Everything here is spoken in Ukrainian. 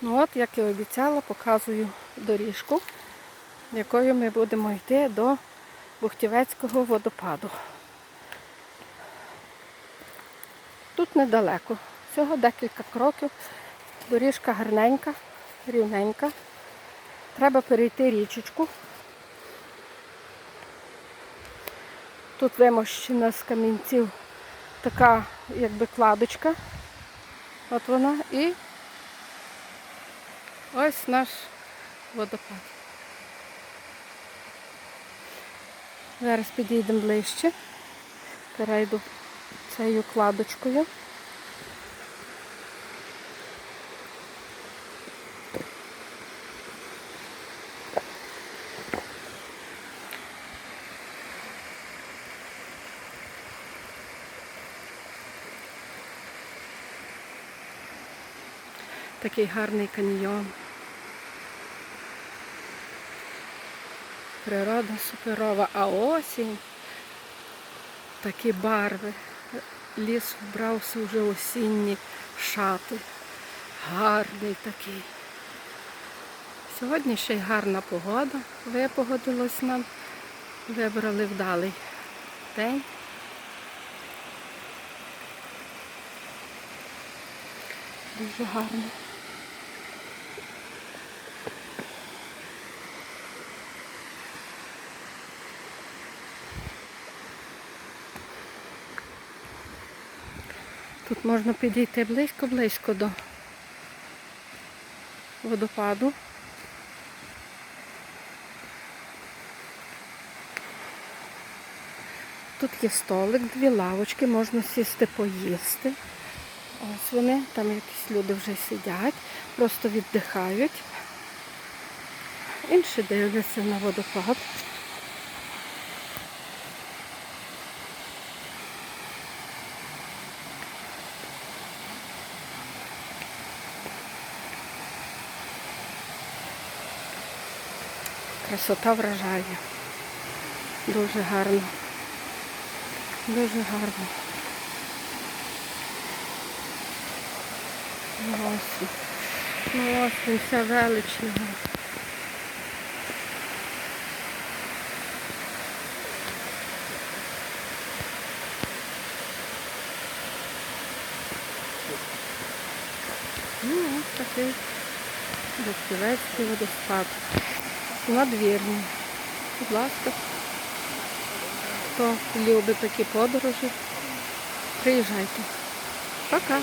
Ну от, як і обіцяла, показую доріжку, якою ми будемо йти до Бухтівецького водопаду. Тут недалеко, всього декілька кроків. Доріжка гарненька, рівненька. Треба перейти річечку. Тут вимощена з камінців така якби кладочка. От вона і ось наш водопад. Зараз підійдемо ближче. Перейду цією кладочкою. Такий гарний каньйон. Природа суперова, а осінь такі барви. Ліс вбрався вже осінні шати. Гарний такий. Сьогодні ще й гарна погода. Випогодилось нам. Вибрали вдалий день. Дуже гарно. Тут можна підійти близько-близько до водопаду. Тут є столик, дві лавочки, можна сісти поїсти. Ось вони, там якісь люди вже сидять, просто віддихають. Інші дивляться на водопад. Красота вражає. Дуже гарно. Дуже гарно. Ну ось. Ну ось вся велична. Ну, ось такий Бухтівецький водоспад. Надвірний. Будь ласка. Хто любить такі подорожі, приїжджайте. Пока.